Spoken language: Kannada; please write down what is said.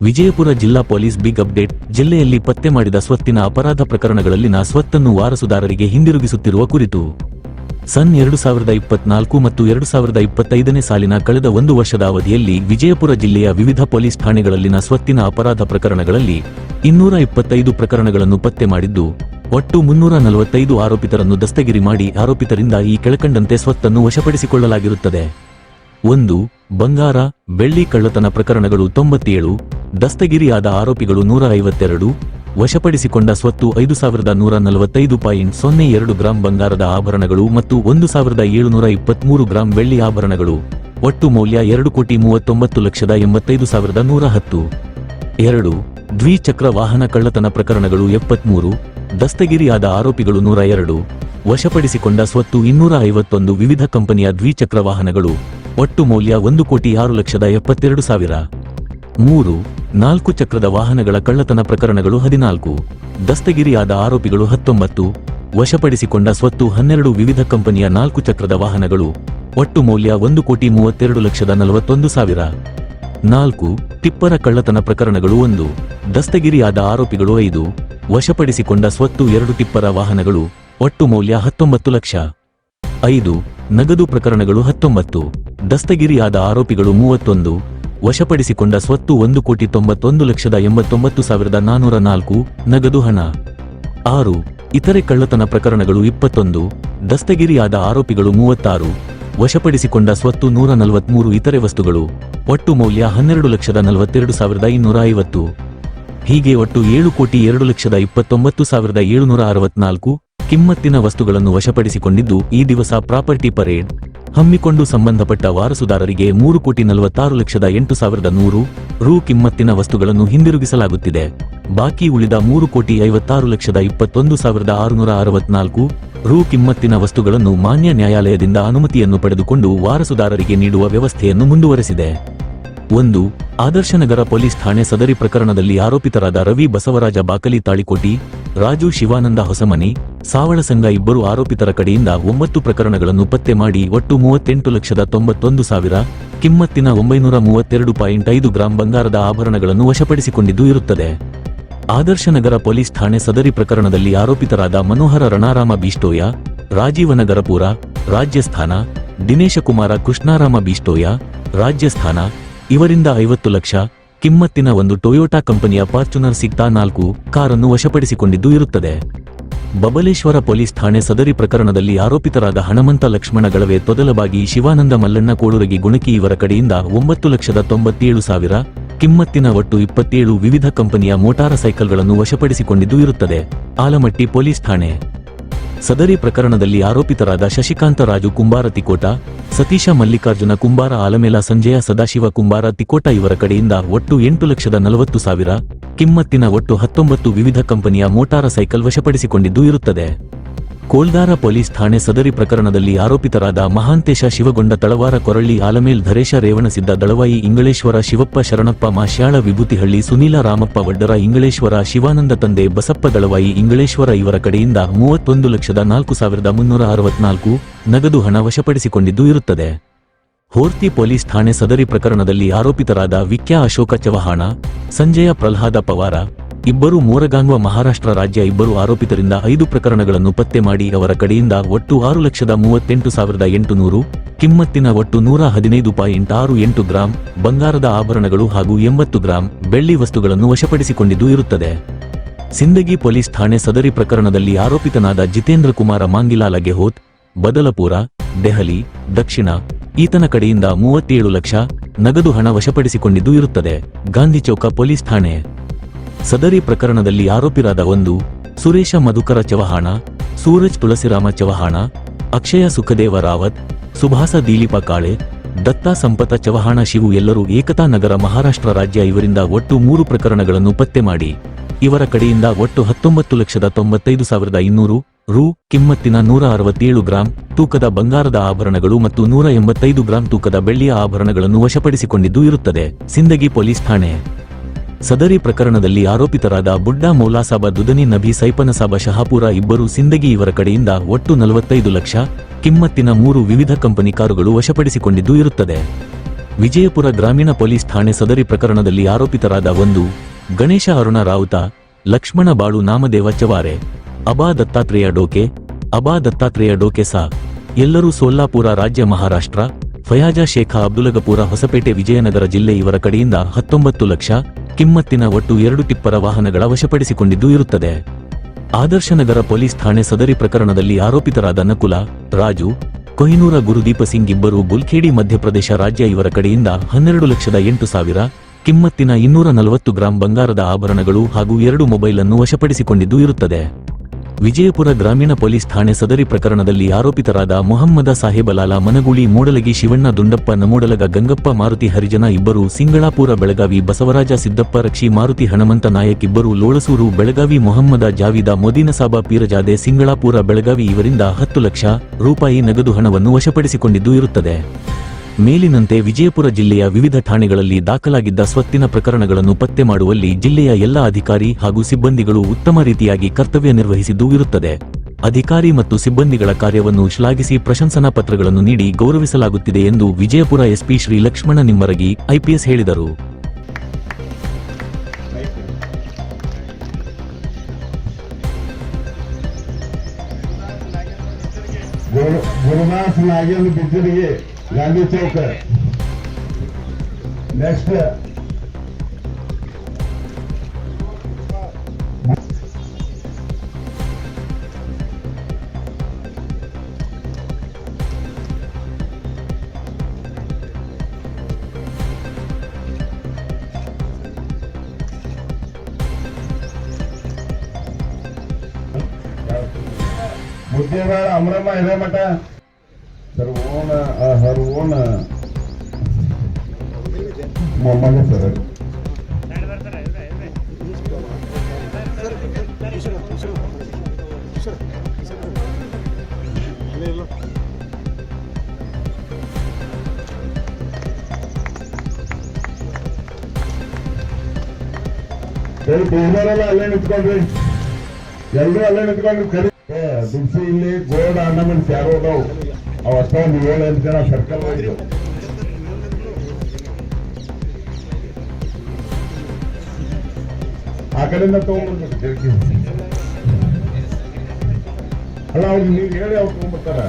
ವಿಜಯಪುರ ಜಿಲ್ಲಾ ಪೊಲೀಸ್ ಬಿಗ್ ಅಪ್ಡೇಟ್. ಜಿಲ್ಲೆಯಲ್ಲಿ ಪತ್ತೆ ಮಾಡಿದ ಸ್ವತ್ತಿನ ಅಪರಾಧ ಪ್ರಕರಣಗಳಲ್ಲಿನ ಸ್ವತ್ತನ್ನು ವಾರಸುದಾರರಿಗೆ ಹಿಂದಿರುಗಿಸುತ್ತಿರುವ ಕುರಿತು. ಸನ್ ಎರಡು ಸಾವಿರದ ಇಪ್ಪತ್ನಾಲ್ಕು ಮತ್ತು ಎರಡು ಸಾವಿರದ ಇಪ್ಪತ್ತೈದನೇ ಸಾಲಿನ ಕಳೆದ ಒಂದು ವರ್ಷದ ಅವಧಿಯಲ್ಲಿ ವಿಜಯಪುರ ಜಿಲ್ಲೆಯ ವಿವಿಧ ಪೊಲೀಸ್ ಠಾಣೆಗಳಲ್ಲಿನ ಸ್ವತ್ತಿನ ಅಪರಾಧ ಪ್ರಕರಣಗಳಲ್ಲಿ ಇನ್ನೂರ ಇಪ್ಪತ್ತೈದು ಪ್ರಕರಣಗಳನ್ನು ಪತ್ತೆ ಮಾಡಿದ್ದು, ಒಟ್ಟು ಮುನ್ನೂರ ನಲವತ್ತೈದು ಆರೋಪಿತರನ್ನು ದಸ್ತಗಿರಿ ಮಾಡಿ ಆರೋಪಿತರಿಂದ ಈ ಕೆಳಕಂಡಂತೆ ಸ್ವತ್ತನ್ನು ವಶಪಡಿಸಿಕೊಳ್ಳಲಾಗಿರುತ್ತದೆ. ಒಂದು, ಬಂಗಾರ, ಬೆಳ್ಳಿ ಕಳ್ಳತನ ಪ್ರಕರಣಗಳು ತೊಂಬತ್ತೇಳು, ದಸ್ತಗಿರಿಯಾದ ಆರೋಪಿಗಳು ನೂರ ಐವತ್ತೆರಡು ವಶಪಡಿಸಿಕೊಂಡ ಸ್ವತ್ತು ಐದು ಸಾವಿರದ ನೂರ ನಲವತ್ತೈದು ಪಾಯಿಂಟ್ ಸೊನ್ನೆ ಎರಡು ಗ್ರಾಂ ಬಂಗಾರದ ಆಭರಣಗಳು ಮತ್ತು ಒಂದು ಸಾವಿರದ ಏಳುನೂರ ಇಪ್ಪತ್ಮೂರು ಗ್ರಾಂ ಬೆಳ್ಳಿ ಆಭರಣಗಳು. ಒಟ್ಟು ಮೌಲ್ಯ ಎರಡು ಕೋಟಿ ಮೂವತ್ತೊಂಬತ್ತು ಲಕ್ಷದ ಎಂಬತ್ತೈದು ಸಾವಿರದ ನೂರ ಹತ್ತು. ಎರಡು, ದ್ವಿಚಕ್ರ ವಾಹನ ಕಳ್ಳತನ ಪ್ರಕರಣಗಳು ಎಪ್ಪತ್ಮೂರು, ದಸ್ತಗಿರಿಯಾದ ಆರೋಪಿಗಳು ನೂರ ಎರಡು, ವಶಪಡಿಸಿಕೊಂಡ ಸ್ವತ್ತು ಇನ್ನೂರ ಐವತ್ತೊಂದು ವಿವಿಧ ಕಂಪನಿಯ ದ್ವಿಚಕ್ರ ವಾಹನಗಳು. ಒಟ್ಟು ಮೌಲ್ಯ ಒಂದು ಕೋಟಿ ಆರು ಲಕ್ಷದ ಎಪ್ಪತ್ತೆರಡು ಸಾವಿರ. ಮೂರು, ನಾಲ್ಕು ಚಕ್ರದ ವಾಹನಗಳ ಕಳ್ಳತನ ಪ್ರಕರಣಗಳು ಹದಿನಾಲ್ಕು. ದಸ್ತಗಿರಿಯಾದ ಆರೋಪಿಗಳು ಹತ್ತೊಂಬತ್ತು. ವಶಪಡಿಸಿಕೊಂಡ ಸ್ವತ್ತು ಹನ್ನೆರಡು ವಿವಿಧ ಕಂಪನಿಯ ನಾಲ್ಕು ಚಕ್ರದ ವಾಹನಗಳು. ಒಟ್ಟು ಮೌಲ್ಯ ಒಂದು ಕೋಟಿ ಮೂವತ್ತೆರಡು ಲಕ್ಷದ ನಲವತ್ತೊಂದು ಸಾವಿರ. ನಾಲ್ಕು, ಟಿಪ್ಪರ ಕಳ್ಳತನ ಪ್ರಕರಣಗಳು ಒಂದು. ದಸ್ತಗಿರಿಯಾದ ಆರೋಪಿಗಳು ಐದು. ವಶಪಡಿಸಿಕೊಂಡ ಸ್ವತ್ತು ಎರಡು ಟಿಪ್ಪರ ವಾಹನಗಳು. ಒಟ್ಟು ಮೌಲ್ಯ ಹತ್ತೊಂಬತ್ತು ಲಕ್ಷ. ಐದು ನಗದು ಪ್ರಕರಣಗಳು ಹತ್ತೊಂಬತ್ತು. ದಸ್ತಗಿರಿಯಾದ ಆರೋಪಿಗಳು ಮೂವತ್ತೊಂದು. ವಶಪಡಿಸಿಕೊಂಡ ಸ್ವತ್ತು ಒಂದು ಕೋಟಿ ತೊಂಬತ್ತೊಂದು ಲಕ್ಷದ ಎಂಬತ್ತೊಂಬತ್ತು ಸಾವಿರದ ನಾನೂರ ನಾಲ್ಕು. ನಗದು ಹಣ. ಆರು. ಇತರೆ ಕಳ್ಳತನ ಪ್ರಕರಣಗಳು ಇಪ್ಪತ್ತೊಂದು. ದಸ್ತಗಿರಿಯಾದ ಆರೋಪಿಗಳು ಮೂವತ್ತಾರು. ವಶಪಡಿಸಿಕೊಂಡ ಸ್ವತ್ತು ನೂರ ನಲವತ್ಮೂರು ಇತರೆ ವಸ್ತುಗಳು. ಒಟ್ಟು ಮೌಲ್ಯ ಹನ್ನೆರಡು ಲಕ್ಷದ ನಲವತ್ತೆರಡು ಸಾವಿರದ ಇನ್ನೂರ ಐವತ್ತು. ಹೀಗೆ ಒಟ್ಟು ಏಳು ಕೋಟಿ ಎರಡು ಲಕ್ಷದ ಇಪ್ಪತ್ತೊಂಬತ್ತು ಸಾವಿರದ ಏಳುನೂರ ಅರವತ್ನಾಲ್ಕು. ಕಿಮ್ಮತ್ತಿನ ವಸ್ತುಗಳನ್ನು ವಶಪಡಿಸಿಕೊಂಡಿದ್ದು ಈ ದಿವಸ ಪ್ರಾಪರ್ಟಿ ಪರೇಡ್. ಹಮ್ಮಿಕೊಂಡು ಸಂಬಂಧಪಟ್ಟ ವಾರಸುದಾರರಿಗೆ ಮೂರು ಕೋಟಿ ನಲವತ್ತಾರು ಲಕ್ಷದ ಎಂಟು ಸಾವಿರದ ನೂರು ರು ಕಿಮ್ಮತ್ತಿನ ವಸ್ತುಗಳನ್ನು ಹಿಂದಿರುಗಿಸಲಾಗುತ್ತಿದೆ. ಬಾಕಿ ಉಳಿದ ಮೂರು ಕೋಟಿ ಐವತ್ತಾರು ಲಕ್ಷದ ಇಪ್ಪತ್ತೊಂದು ಸಾವಿರದ ಆರುನೂರ ಅರವತ್ನಾಲ್ಕು ರು ಕಿಮ್ಮತ್ತಿನ ವಸ್ತುಗಳನ್ನು ಮಾನ್ಯ ನ್ಯಾಯಾಲಯದಿಂದ ಅನುಮತಿಯನ್ನು ಪಡೆದುಕೊಂಡು ವಾರಸುದಾರರಿಗೆ ನೀಡುವ ವ್ಯವಸ್ಥೆಯನ್ನು ಮುಂದುವರೆಸಿದೆ. ಒಂದು ಆದರ್ಶನಗರ ಪೊಲೀಸ್ ಠಾಣೆ ಸದರಿ ಪ್ರಕರಣದಲ್ಲಿ ಆರೋಪಿತರಾದ ರವಿ ಬಸವರಾಜ ಬಾಕಲಿ ತಾಳಿಕೋಟಿ ರಾಜು, ಶಿವಾನಂದ, ಹೊಸಮನಿ, ಸಾವಳ ಸಂಘ ಇಬ್ಬರು ಆರೋಪಿತರ ಕಡೆಯಿಂದ ಒಂಬತ್ತು ಪ್ರಕರಣಗಳನ್ನು ಪತ್ತೆ ಮಾಡಿ ಒಟ್ಟು ಮೂವತ್ತೆಂಟು ಲಕ್ಷದ ತೊಂಬತ್ತೊಂದು ಸಾವಿರ, ಕಿಮ್ಮತ್ತಿನ ಒಂಬೈನೂರ ಮೂವತ್ತೆರಡು ಪಾಯಿಂಟ್ ಐದು ಗ್ರಾಂ ಬಂಗಾರದ ಆಭರಣಗಳನ್ನು ವಶಪಡಿಸಿಕೊಂಡಿದ್ದು ಇರುತ್ತದೆ. ಆದರ್ಶನಗರ ಪೊಲೀಸ್ ಠಾಣೆ ಸದರಿ ಪ್ರಕರಣದಲ್ಲಿ ಆರೋಪಿತರಾದ ಮನೋಹರ ರಣಾರಾಮ ಬಿಷ್ಟೋಯ ರಾಜೀವನಗರಪುರ ರಾಜ್ಯಸ್ಥಾನ ದಿನೇಶಕುಮಾರ ಕೃಷ್ಣಾರಾಮ ಬಿಷ್ಟೋಯ, ರಾಜ್ಯಸ್ಥಾನ, ಇವರಿಂದ ಐವತ್ತು ಲಕ್ಷ ಕಿಮ್ಮತ್ತಿನ ಒಂದು ಟೊಯೋಟಾ ಕಂಪನಿಯ ಫಾರ್ಚುನರ್ ಸಿಗ್ತಾ ನಾಲ್ಕು ಕಾರನ್ನು ವಶಪಡಿಸಿಕೊಂಡಿದ್ದು ಇರುತ್ತದೆ. ಬಬಲೇಶ್ವರ ಪೊಲೀಸ್ ಠಾಣೆ ಸದರಿ ಪ್ರಕರಣದಲ್ಲಿ ಆರೋಪಿತರಾದ ಹಣಮಂತ ಲಕ್ಷ್ಮಣ ಗಳವೆ ತೊದಲಬಾಗಿ ಶಿವಾನಂದ ಮಲ್ಲಣ್ಣ ಕೋಳುರಗಿ ಗುಣಕಿ ಇವರ ಕಡೆಯಿಂದ ಒಂಬತ್ತು ಲಕ್ಷದ ತೊಂಬತ್ತೇಳು ಸಾವಿರ, ಕಿಮ್ಮತ್ತಿನ ಒಟ್ಟು ಇಪ್ಪತ್ತೇಳು ವಿವಿಧ ಕಂಪನಿಯ ಮೋಟಾರ ಸೈಕಲ್ಗಳನ್ನು ವಶಪಡಿಸಿಕೊಂಡಿದ್ದು ಇರುತ್ತದೆ. ಆಲಮಟ್ಟಿ ಪೊಲೀಸ್ ಠಾಣೆ ಸದರಿ ಪ್ರಕರಣದಲ್ಲಿ ಆರೋಪಿತರಾದ ಶಶಿಕಾಂತ ರಾಜು ಕುಂಬಾರ ತಿಕೋಟ, ಸತೀಶ ಮಲ್ಲಿಕಾರ್ಜುನ ಕುಂಬಾರ ಆಲಮೇಲ ಸಂಜಯ ಸದಾಶಿವ ಕುಂಬಾರ ತಿಕೋಟ ಇವರ ಕಡೆಯಿಂದ ಒಟ್ಟು ಎಂಟು ಲಕ್ಷದ ನಲವತ್ತು ಸಾವಿರ, ಕಿಮ್ಮತ್ತಿನ ಒಟ್ಟು ಹತ್ತೊಂಬತ್ತು ವಿವಿಧ ಕಂಪನಿಯ ಮೋಟಾರ ಸೈಕಲ್ ವಶಪಡಿಸಿಕೊಂಡಿದ್ದು ಇರುತ್ತದೆ. ಕೋಲ್ದಾರ ಪೊಲೀಸ್ ಠಾಣೆ ಸದರಿ ಪ್ರಕರಣದಲ್ಲಿ ಆರೋಪಿತರಾದ ಮಹಾಂತೇಶ ಶಿವಗೊಂಡ ತಳವಾರ ಕೊರಳ್ಳಿ ಆಲಮೇಲ್ ಧರೇಶ ರೇವಣಸಿದ್ದ ದಳವಾಯಿ ಇಂಗಳೇಶ್ವರ ಶಿವಪ್ಪ ಶರಣಪ್ಪ ಮಾಶ್ಯಾಳ ವಿಭೂತಿಹಳ್ಳಿ ಸುನೀಲ ರಾಮಪ್ಪ ವಡ್ಡರ ಇಂಗಳೇಶ್ವರ ಶಿವಾನಂದ ತಂದೆ ಬಸಪ್ಪ ದಳವಾಯಿ ಇಂಗಳೇಶ್ವರ ಇವರ ಕಡೆಯಿಂದ ಮೂವತ್ತೊಂದು ಲಕ್ಷದ ನಾಲ್ಕು ಸಾವಿರದ ಮುನ್ನೂರ ಅರವತ್ನಾಲ್ಕು ನಗದು ಹಣ ವಶಪಡಿಸಿಕೊಂಡಿದ್ದು ಇರುತ್ತದೆ. ಹೋರ್ತಿ ಪೊಲೀಸ್ ಠಾಣೆ ಸದರಿ ಪ್ರಕರಣದಲ್ಲಿ ಆರೋಪಿತರಾದ ವಿಕ್ಯಾ ಅಶೋಕ ಚವಹಾಣ, ಸಂಜಯ ಪ್ರಲ್ಹಾದ ಪವಾರ ಇಬ್ಬರು ಮೋರಗಾಂಗ್ವ ಮಹಾರಾಷ್ಟ್ರ ರಾಜ್ಯ ಇಬ್ಬರು ಆರೋಪಿತರಿಂದ ಐದು ಪ್ರಕರಣಗಳನ್ನು ಪತ್ತೆ ಮಾಡಿ ಅವರ ಕಡೆಯಿಂದ ಒಟ್ಟು ಆರು ಲಕ್ಷದ ಮೂವತ್ತೆಂಟು ಸಾವಿರದ ಎಂಟುನೂರು, ಕಿಮ್ಮತ್ತಿನ ಒಟ್ಟು ನೂರ ಹದಿನೈದು ಪಾಯಿಂಟ್ ಆರು ಎಂಟು ಗ್ರಾಂ, ಬಂಗಾರದ ಆಭರಣಗಳು ಹಾಗೂ ಎಂಬತ್ತು ಗ್ರಾಂ ಬೆಳ್ಳಿ ವಸ್ತುಗಳನ್ನು ವಶಪಡಿಸಿಕೊಂಡಿದ್ದು ಇರುತ್ತದೆ. ಸಿಂದಗಿ ಪೊಲೀಸ್ ಠಾಣೆ ಸದರಿ ಪ್ರಕರಣದಲ್ಲಿ ಆರೋಪಿತನಾದ ಜಿತೇಂದ್ರ ಕುಮಾರ ಮಾಂಗಿಲಾಲ ಗೆಹೋತ್ ಬದಲಪುರ, ದೆಹಲಿ, ದಕ್ಷಿಣ, ಈತನ ಕಡೆಯಿಂದ ಮೂವತ್ತೇಳು ಲಕ್ಷ ನಗದು ಹಣ ವಶಪಡಿಸಿಕೊಂಡಿದ್ದು ಇರುತ್ತದೆ. ಗಾಂಧಿ ಚೌಕ ಪೊಲೀಸ್ ಠಾಣೆ ಸದರಿ ಪ್ರಕರಣದಲ್ಲಿ ಆರೋಪಿರಾದ ಒಂದು ಸುರೇಶ ಮಧುಕರ ಚವಹಾಣ, ಸೂರಜ್ ತುಳಸಿರಾಮ ಚವಹಾಣ, ಅಕ್ಷಯ ಸುಖದೇವ ರಾವತ್, ಸುಭಾಸ ದೀಲಿಪ ಕಾಳೆ, ದತ್ತಾ ಸಂಪತ ಚವಹಾಣ ಶಿವು ಎಲ್ಲರೂ ಏಕತಾ ನಗರ ಮಹಾರಾಷ್ಟ್ರ ರಾಜ್ಯ ಇವರಿಂದ ಒಟ್ಟು ಮೂರು ಪ್ರಕರಣಗಳನ್ನು ಪತ್ತೆ ಮಾಡಿ. ಇವರ ಕಡೆಯಿಂದ ಒಟ್ಟು ಹತ್ತೊಂಬತ್ತು ಲಕ್ಷದ ತೊಂಬತ್ತೈದು ಸಾವಿರದ ಇನ್ನೂರು ರು ಕಿಮ್ಮತ್ತಿನ ನೂರ ಅರವತ್ತೇಳು ಗ್ರಾಂ ತೂಕದ ಬಂಗಾರದ ಆಭರಣಗಳು ಮತ್ತು ನೂರ ಎಂಬತ್ತೈದು ಗ್ರಾಂ ತೂಕದ ಬೆಳ್ಳಿಯ ಆಭರಣಗಳನ್ನು ವಶಪಡಿಸಿಕೊಂಡಿದ್ದು ಇರುತ್ತದೆ. ಸಿಂದಗಿ ಪೊಲೀಸ್ ಠಾಣೆ ಸದರಿ ಪ್ರಕರಣದಲ್ಲಿ ಆರೋಪಿತರಾದ ಬುಡ್ಡಾ ಮೌಲಾಸಾಬ ದುದನಿ ನಬಿ ಸೈಪನಸಾಬ ಶಹಾಪುರ ಇಬ್ಬರು ಸಿಂದಗಿ ಇವರ ಕಡೆಯಿಂದ ಒಟ್ಟು ನಲವತ್ತೈದು ಲಕ್ಷ, ಕಿಮ್ಮತ್ತಿನ ಮೂರು ವಿವಿಧ ಕಂಪನಿ ಕಾರುಗಳು ವಶಪಡಿಸಿಕೊಂಡಿದ್ದು ಇರುತ್ತದೆ. ವಿಜಯಪುರ ಗ್ರಾಮೀಣ ಪೊಲೀಸ್ ಠಾಣೆ ಸದರಿ ಪ್ರಕರಣದಲ್ಲಿ ಆರೋಪಿತರಾದ ಒಂದು, ಗಣೇಶ ಅರುಣ ರಾವುತ, ಲಕ್ಷ್ಮಣ ಬಾಳು ನಾಮದೇವ ಚವಾರೆ, ಅಬಾ ದತ್ತಾತ್ರೇಯ ಡೋಕೆ, ಅಬಾ ದತ್ತಾತ್ರೇಯ ಡೋಕೆ ಸಾ ಎಲ್ಲರೂ ಸೋಲ್ಲಾಪುರ ರಾಜ್ಯ ಮಹಾರಾಷ್ಟ್ರ ಫಯಾಜಾ ಶೇಖ ಅಬ್ದುಲಗಪುರ ಹೊಸಪೇಟೆ ವಿಜಯನಗರ ಜಿಲ್ಲೆ ಇವರ ಕಡೆಯಿಂದ ಹತ್ತೊಂಬತ್ತು ಲಕ್ಷ, ಕಿಮ್ಮತ್ತಿನ ಒಟ್ಟು ಎರಡು ಟಿಪ್ಪರ ವಾಹನಗಳ ವಶಪಡಿಸಿಕೊಂಡಿದ್ದು ಇರುತ್ತದೆ. ಆದರ್ಶನಗರ ಪೊಲೀಸ್ ಠಾಣೆ ಸದರಿ ಪ್ರಕರಣದಲ್ಲಿ ಆರೋಪಿತರಾದ ನಕುಲ, ರಾಜು, ಕೊಹಿನೂರ ಗುರುದೀಪ ಸಿಂಗ್ ಇಬ್ಬರು ಗುಲ್ಖೇಡಿ ಮಧ್ಯಪ್ರದೇಶ ರಾಜ್ಯ ಇವರ ಕಡೆಯಿಂದ ಹನ್ನೆರಡು ಲಕ್ಷದ ಎಂಟು ಸಾವಿರ, ಕಿಮ್ಮತ್ತಿನ ಇನ್ನೂರ ನಲವತ್ತು ಗ್ರಾಂ ಬಂಗಾರದ ಆಭರಣಗಳು ಹಾಗೂ ಎರಡು ಮೊಬೈಲ್ ಅನ್ನು ವಶಪಡಿಸಿಕೊಂಡಿದ್ದು ಇರುತ್ತದೆ. ವಿಜಯಪುರ ಗ್ರಾಮೀಣ ಪೊಲೀಸ್ ಠಾಣೆ ಸದರಿ ಪ್ರಕರಣದಲ್ಲಿ ಆರೋಪಿತರಾದ ಮೊಹಮ್ಮದ ಸಾಹೇಬಲಾಲ ಮನಗೂಳಿ ಮೂಡಲಗಿ ಶಿವಣ್ಣ ದುಂಡಪ್ಪ ನಮೂಡಲಗ ಗಂಗಪ್ಪ ಮಾರುತಿ ಹರಿಜನ ಇಬ್ಬರು, ಸಿಂಗಳಾಪುರ ಬೆಳಗಾವಿ ಬಸವರಾಜ ಸಿದ್ದಪ್ಪ ರಕ್ಷಿ ಮಾರುತಿ ಹಣಮಂತ ನಾಯಕ್ ಇಬ್ಬರು, ಲೋಳಸೂರು ಬೆಳಗಾವಿ ಮೊಹಮ್ಮದ ಜಾವಿದ ಸಾಬಾ ಪೀರಜಾದೆ ಸಿಂಗಳಾಪುರ ಬೆಳಗಾವಿ ಇವರಿಂದ ಹತ್ತು ಲಕ್ಷ ರೂಪಾಯಿ ನಗದು ಹಣವನ್ನು ವಶಪಡಿಸಿಕೊಂಡಿದ್ದು ಇರುತ್ತದೆ. ಮೇಲಿನಂತೆ ವಿಜಯಪುರ ಜಿಲ್ಲೆಯ ವಿವಿಧ ಠಾಣೆಗಳಲ್ಲಿ ದಾಖಲಾಗಿದ್ದ ಸ್ವತ್ತಿನ ಪ್ರಕರಣಗಳನ್ನು ಪತ್ತೆ ಮಾಡುವಲ್ಲಿ ಜಿಲ್ಲೆಯ ಎಲ್ಲ ಅಧಿಕಾರಿ ಹಾಗೂ ಸಿಬ್ಬಂದಿಗಳು ಉತ್ತಮ ರೀತಿಯಾಗಿ ಕರ್ತವ್ಯ ನಿರ್ವಹಿಸಿದ್ದು ಇರುತ್ತದೆ. ಅಧಿಕಾರಿ ಮತ್ತು ಸಿಬ್ಬಂದಿಗಳ ಕಾರ್ಯವನ್ನು ಶ್ಲಾಘಿಸಿ ಪ್ರಶಂಸನಾ ಪತ್ರಗಳನ್ನು ನೀಡಿ ಗೌರವಿಸಲಾಗುತ್ತಿದೆ ಎಂದು ವಿಜಯಪುರ ಎಸ್ಪಿ ಶ್ರೀ ಲಕ್ಷ್ಮಣ ನಿಮ್ಮರಗಿ ಐಪಿಎಸ್ ಹೇಳಿದರು. ಗುರುದಾಸ್ ನಾಗೇಂದ್ರ ಬಿದ್ದರಿಗೆ ಗಾಂಧಿ ಚೌಕ ನೆಕ್ಸ್ಟ್ ಮುದ್ದೇಬೇಡ ಅಮರಮ್ಮ ಹಿರೇಮಠ ಸರ್ ಅಹರ್ವೋಣ ಮೊಮ್ಮಗ ಸರ್. ಬೇರೆಯವರೆಲ್ಲ ಅಲ್ಲೇ ನಿಂತ್ಕೊಂಡ್ರಿ. ಎಲ್ರು ಅಲ್ಲೇ ನಿಂತ್ಕೊಂಡ್ರಿ ಕರಿ ಏ, ದುಡ್ಸಿ ಇಲ್ಲಿ ಗೋಲ್ಡ್ ಆರ್ನಮೆಂಟ್ಸ್ ಯಾರೋ ಅವ್ ಏಳೆಂಟು ಜನ ಸರ್ಕಲ್ ಹೋಗಿದ್ದು ಆ ಕಡೆಯಿಂದ ತಗೊಂಡ್ಬಿಡ್ಬೇಕು ಅಲ್ಲ ಅವ್ರಿಗೆ ನೀವು ಹೇಳಿ ಅವ್ರು ತಗೊಂಡ್ಬರ್ತಾರ.